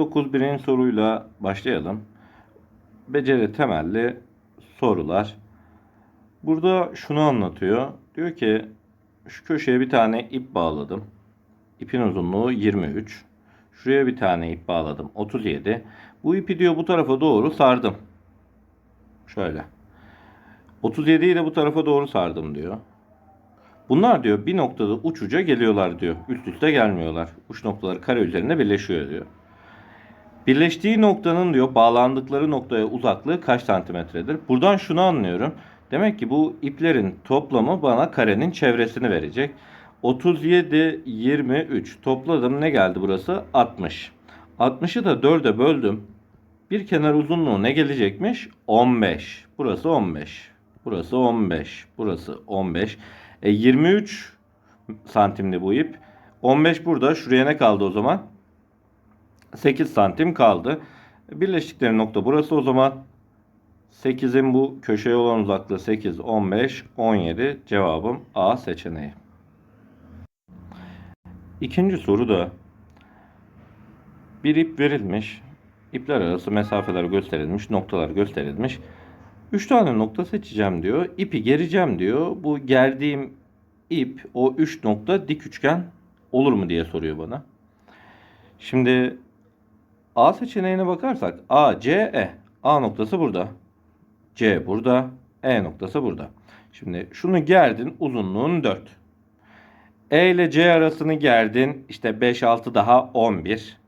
9 birinci soruyla başlayalım. Beceri temelli sorular. Burada şunu anlatıyor. Diyor ki şu köşeye bir tane ip bağladım. İpin uzunluğu 23. Şuraya bir tane ip bağladım. 37. Bu ipi diyor bu tarafa doğru sardım. Şöyle. 37'yi de bu tarafa doğru sardım diyor. Bunlar diyor bir noktada uç uca geliyorlar diyor. Üst üste gelmiyorlar. Uç noktaları kare üzerinde birleşiyor diyor. Birleştiği noktanın diyor bağlandıkları noktaya uzaklığı kaç santimetredir? Buradan şunu anlıyorum. Demek ki bu iplerin toplamı bana karenin çevresini verecek. 37, 23 topladım ne geldi burası? 60. 60'ı da 4'e böldüm. Bir kenar uzunluğu ne gelecekmiş? 15. Burası 15. Burası 15. Burası 15. E 23 santimli bu ip. 15 burada. Şuraya ne kaldı o zaman? 8 santim kaldı. Birleştikleri nokta burası o zaman. 8'in bu köşeye olan uzaklığı 8, 15, 17. Cevabım A seçeneği. İkinci soru da bir ip verilmiş. İpler arası mesafeler gösterilmiş, noktalar gösterilmiş. 3 tane nokta seçeceğim diyor. İpi gereceğim diyor. Bu gerdiğim ip o 3 nokta dik üçgen olur mu diye soruyor bana. Şimdi A seçeneğine bakarsak A, C, E. A noktası burada. C burada. E noktası burada. Şimdi şunu gerdin uzunluğun 4. E ile C arasını gerdin işte 5, 6 daha 11.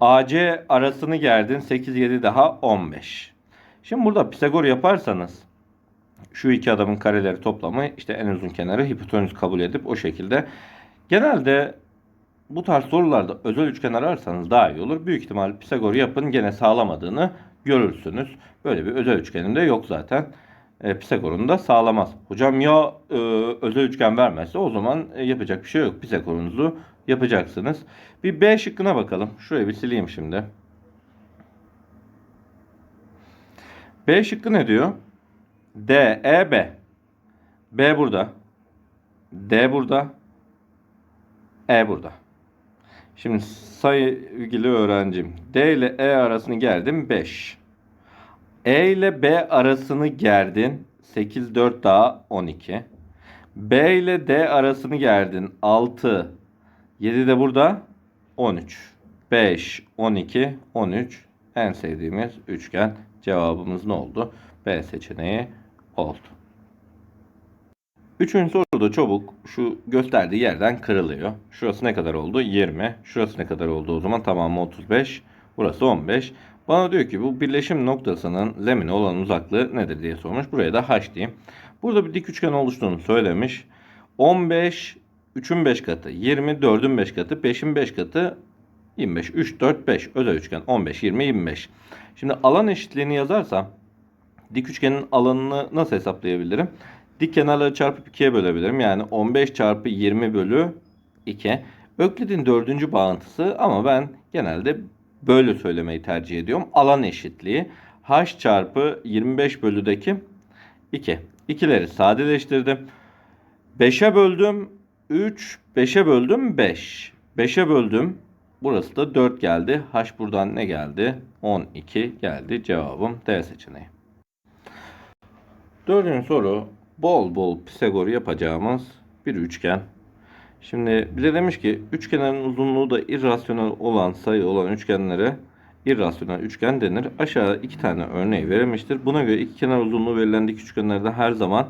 AC arasını gerdin 8, 7 daha 15. Şimdi burada Pisagor yaparsanız şu iki adamın kareleri toplamı işte en uzun kenarı hipotenüs kabul edip o şekilde genelde bu tarz sorularda özel üçgen ararsanız daha iyi olur. Büyük ihtimal Pisagor yapın gene sağlamadığını görürsünüz. Böyle bir özel üçgenim de yok zaten. E, Pisagor'un da sağlamaz. Hocam ya e, özel üçgen vermezse o zaman e, yapacak bir şey yok. Pisagor'unuzu yapacaksınız. Bir B şıkkına bakalım. Şurayı bir sileyim şimdi. B şıkkı ne diyor? D, E, B. B burada. D burada. E burada. Şimdi sevgili öğrencim. D ile E arasını gerdim 5. E ile B arasını gerdin 8, 4 daha 12. B ile D arasını gerdin 6, 7 de burada 13. 5, 12, 13 en sevdiğimiz üçgen cevabımız ne oldu? B seçeneği oldu. Üçüncü soruda çabuk şu gösterdiği yerden kırılıyor. Şurası ne kadar oldu? 20. Şurası ne kadar oldu o zaman? Tamamı 35. Burası 15. Bana diyor ki bu birleşim noktasının zemine olan uzaklığı nedir diye sormuş. Buraya da h diyeyim. Burada bir dik üçgen oluştuğunu söylemiş. 15 3'ün 5 katı, 20 4'ün 5 katı, 5'in 5 katı 25, 3, 4, 5 özel üçgen 15, 20, 25. Şimdi alan eşitliğini yazarsam dik üçgenin alanını nasıl hesaplayabilirim? Dik kenarları çarpıp 2'ye bölebilirim. Yani 15 çarpı 20 bölü 2. Öklid'in dördüncü bağıntısı ama ben genelde böyle söylemeyi tercih ediyorum. Alan eşitliği. H çarpı 25 bölüdeki 2. İkileri sadeleştirdim. 5'e böldüm 3, 5'e böldüm 5. 5'e böldüm. Burası da 4 geldi. H buradan ne geldi? 12 geldi. Cevabım D seçeneği. Dördüncü soru bol bol Pisagor yapacağımız bir üçgen. Şimdi bize demiş ki üçgenlerin uzunluğu da irrasyonel olan sayı olan üçgenlere irrasyonel üçgen denir. Aşağıda iki tane örneği verilmiştir. Buna göre iki kenar uzunluğu verilen dik üçgenlerde her zaman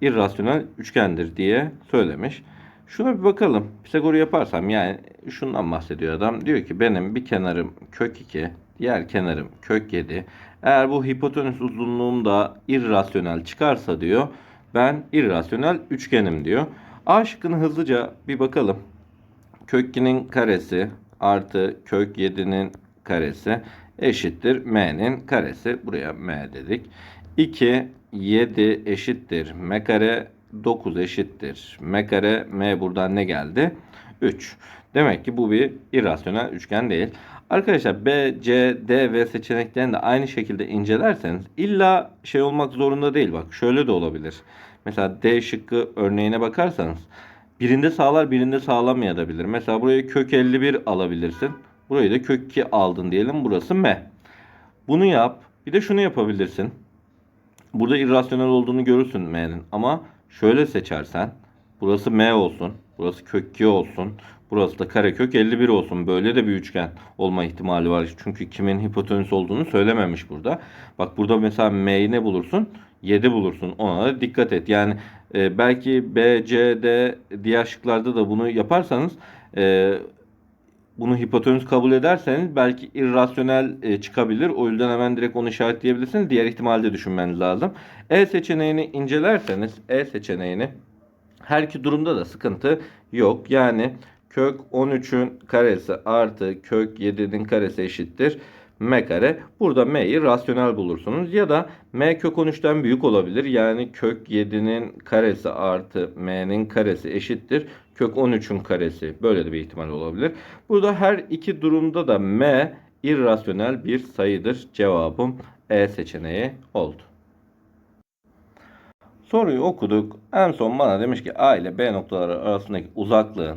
irrasyonel üçgendir diye söylemiş. Şuna bir bakalım. Pisagor'u yaparsam yani şundan bahsediyor adam. Diyor ki benim bir kenarım kök 2, diğer kenarım kök 7. Eğer bu hipotenüs uzunluğum da irrasyonel çıkarsa diyor ben irrasyonel üçgenim diyor. A şıkkını hızlıca bir bakalım. Kök 2'nin karesi artı kök 7'nin karesi eşittir m'nin karesi. Buraya m dedik. 2, 7 eşittir m kare 9 eşittir m kare m buradan ne geldi? 3. Demek ki bu bir irrasyonel üçgen değil. Arkadaşlar B, C, D ve seçeneklerini de aynı şekilde incelerseniz illa şey olmak zorunda değil. Bak şöyle de olabilir. Mesela D şıkkı örneğine bakarsanız birinde sağlar birinde sağlamayabilir. Mesela buraya kök 51 alabilirsin. Burayı da kök 2 aldın diyelim. Burası m. Bunu yap. Bir de şunu yapabilirsin. Burada irrasyonel olduğunu görürsün m'nin. Ama şöyle seçersen. Burası m olsun. Burası kök 2 olsun. Burası da karekök 51 olsun. Böyle de bir üçgen olma ihtimali var. Çünkü kimin hipotenüs olduğunu söylememiş burada. Bak burada mesela m'yi ne bulursun? 7 bulursun. Ona da dikkat et. Yani e, belki B, C, D diğer şıklarda da bunu yaparsanız e, bunu hipotenüs kabul ederseniz belki irrasyonel e, çıkabilir. O yüzden hemen direkt onu işaretleyebilirsiniz. Diğer ihtimali de düşünmeniz lazım. E seçeneğini incelerseniz E seçeneğini her iki durumda da sıkıntı yok. Yani kök 13'ün karesi artı kök 7'nin karesi eşittir m kare. Burada m'yi rasyonel bulursunuz. Ya da m kök 13'ten büyük olabilir. Yani kök 7'nin karesi artı m'nin karesi eşittir. Kök 13'ün karesi. Böyle de bir ihtimal olabilir. Burada her iki durumda da m irrasyonel bir sayıdır. Cevabım E seçeneği oldu. Soruyu okuduk. En son bana demiş ki A ile B noktaları arasındaki uzaklığın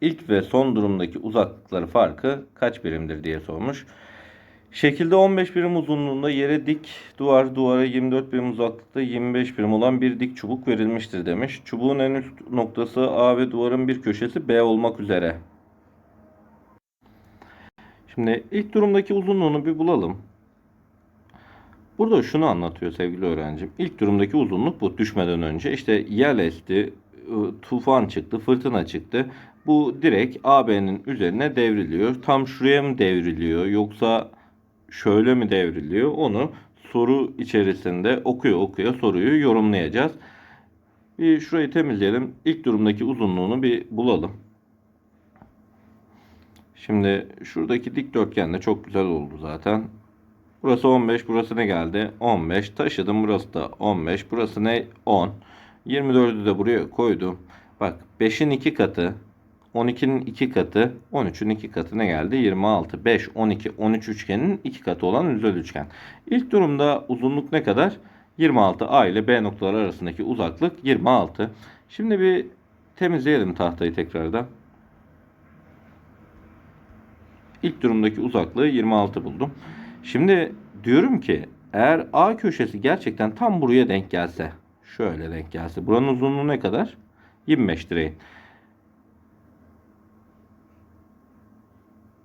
ilk ve son durumdaki uzaklıkları farkı kaç birimdir diye sormuş. Şekilde 15 birim uzunluğunda yere dik duvar duvara 24 birim uzaklıkta 25 birim olan bir dik çubuk verilmiştir demiş. Çubuğun en üst noktası A ve duvarın bir köşesi B olmak üzere. Şimdi ilk durumdaki uzunluğunu bir bulalım. Burada şunu anlatıyor sevgili öğrencim. İlk durumdaki uzunluk bu düşmeden önce. İşte yel esti, ı, tufan çıktı, fırtına çıktı. Bu direkt AB'nin üzerine devriliyor. Tam şuraya mı devriliyor yoksa şöyle mi devriliyor? Onu soru içerisinde okuya okuya soruyu yorumlayacağız. Bir şurayı temizleyelim. İlk durumdaki uzunluğunu bir bulalım. Şimdi şuradaki dikdörtgen de çok güzel oldu zaten. Burası 15, burası ne geldi? 15. Taşıdım, burası da 15. Burası ne? 10. 24'ü de buraya koydum. Bak 5'in 2 katı, 12'nin 2 katı, 13'ün 2 katı ne geldi? 26. 5, 12, 13 üçgenin 2 katı olan düzel üçgen. İlk durumda uzunluk ne kadar? 26. A ile B noktaları arasındaki uzaklık 26. Şimdi bir temizleyelim tahtayı tekrardan. İlk durumdaki uzaklığı 26 buldum. Şimdi diyorum ki eğer A köşesi gerçekten tam buraya denk gelse, şöyle denk gelse, buranın uzunluğu ne kadar? 25 direğin.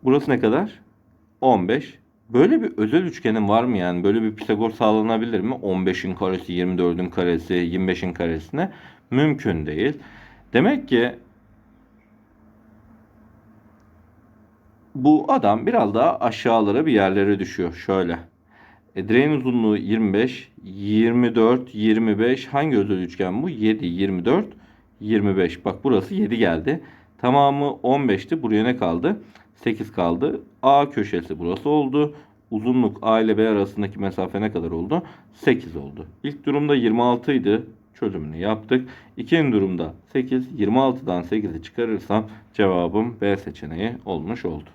Burası ne kadar? 15. Böyle bir özel üçgenin var mı yani? Böyle bir Pisagor sağlanabilir mi? 15'in karesi, 24'ün karesi, 25'in karesine mümkün değil. Demek ki bu adam biraz daha aşağılara bir yerlere düşüyor. Şöyle. E, direğin uzunluğu 25, 24, 25. Hangi özel üçgen bu? 7, 24, 25. Bak burası 7 geldi. Tamamı 15'ti. Buraya ne kaldı? 8 kaldı. A köşesi burası oldu. Uzunluk A ile B arasındaki mesafe ne kadar oldu? 8 oldu. İlk durumda 26 idi. Çözümünü yaptık. İkinci durumda 8. 26'dan 8'i çıkarırsam cevabım B seçeneği olmuş oldu.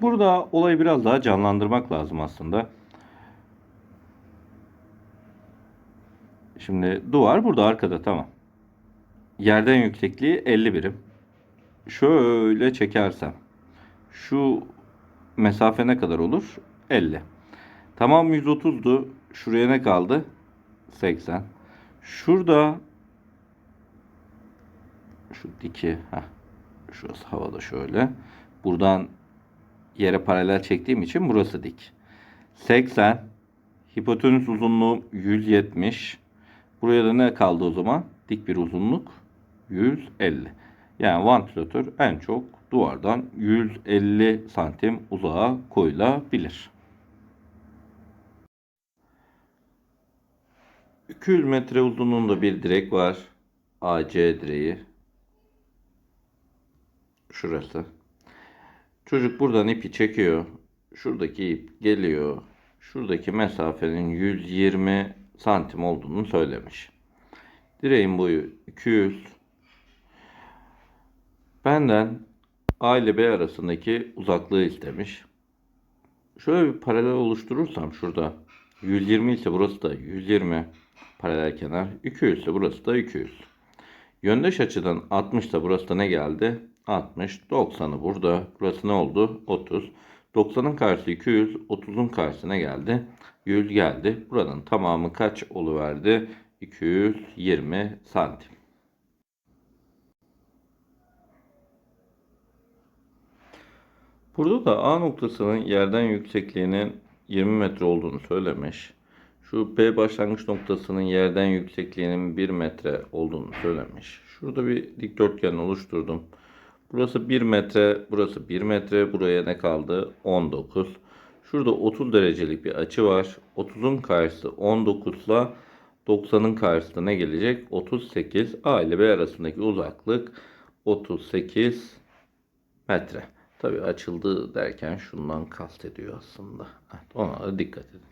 Burada olayı biraz daha canlandırmak lazım aslında. Şimdi duvar burada arkada tamam. Yerden yüksekliği 50 birim. Şöyle çekersem şu mesafe ne kadar olur? 50. Tamam 130'du. Şuraya ne kaldı? 80. Şurada şu diki heh, şurası havada şöyle. Buradan yere paralel çektiğim için burası dik. 80 hipotenüs uzunluğu 170. Buraya da ne kaldı o zaman? Dik bir uzunluk 150. Yani vantilatör en çok duvardan 150 santim uzağa koyulabilir. 200 metre uzunluğunda bir direk var. AC direği. Şurası. Çocuk buradan ipi çekiyor. Şuradaki ip geliyor. Şuradaki mesafenin 120 santim olduğunu söylemiş. Direğin boyu 200. Benden A ile B arasındaki uzaklığı istemiş. Şöyle bir paralel oluşturursam şurada 120 ise burası da 120 paralel kenar. 200 ise burası da 200. Yöndeş açıdan 60 ise burası da ne geldi? 60. 90'ı burada. Burası ne oldu? 30. 90'ın karşısı 200. 30'un karşısına geldi. 100 geldi. Buranın tamamı kaç oluverdi? 220 santim. Burada da A noktasının yerden yüksekliğinin 20 metre olduğunu söylemiş. Şu B başlangıç noktasının yerden yüksekliğinin 1 metre olduğunu söylemiş. Şurada bir dikdörtgen oluşturdum. Burası 1 metre, burası 1 metre. Buraya ne kaldı? 19. Şurada 30 derecelik bir açı var. 30'un karşısı 19 ile 90'ın karşısında ne gelecek? 38. A ile B arasındaki uzaklık 38 metre. Tabii açıldı derken şundan kastediyor aslında. Evet, ona da dikkat edin.